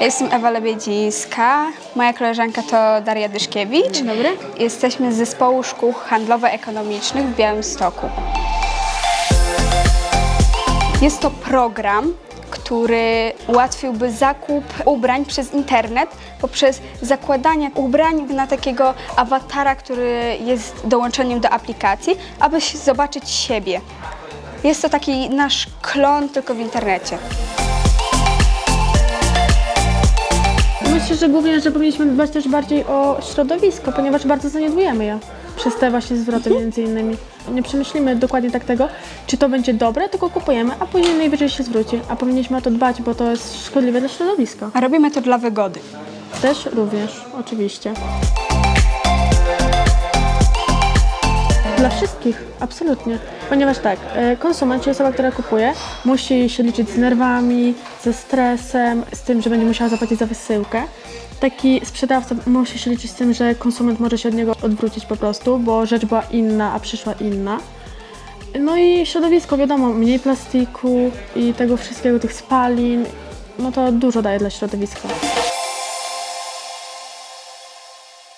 Jestem Ewa Lebiedzińska, moja koleżanka to Daria Dyszkiewicz. Dzień dobry. Jesteśmy z Zespołu Szkół Handlowo-Ekonomicznych w Białymstoku. Jest to program, który ułatwiłby zakup ubrań przez internet poprzez zakładanie ubrań na takiego awatara, który jest dołączeniem do aplikacji, aby zobaczyć siebie. Jest to taki nasz klon, tylko w internecie. Myślę, że głównie, że powinniśmy dbać też bardziej o środowisko, ponieważ bardzo zaniedbujemy je przez te właśnie zwroty między innymi. Nie przemyślimy dokładnie tak tego, czy to będzie dobre, tylko kupujemy, a później najwyżej się zwróci. A powinniśmy o to dbać, bo to jest szkodliwe dla środowiska. A robimy to dla wygody. Też również, oczywiście. Dla wszystkich, absolutnie. Ponieważ tak, e, konsument, czyli osoba, która kupuje, musi się liczyć z nerwami, ze stresem, z tym, że będzie musiała zapłacić za wysyłkę. Taki sprzedawca musi się liczyć z tym, że konsument może się od niego odwrócić po prostu, bo rzecz była inna, a przyszła inna. No i środowisko, wiadomo, mniej plastiku i tego wszystkiego, tych spalin, no to dużo daje dla środowiska.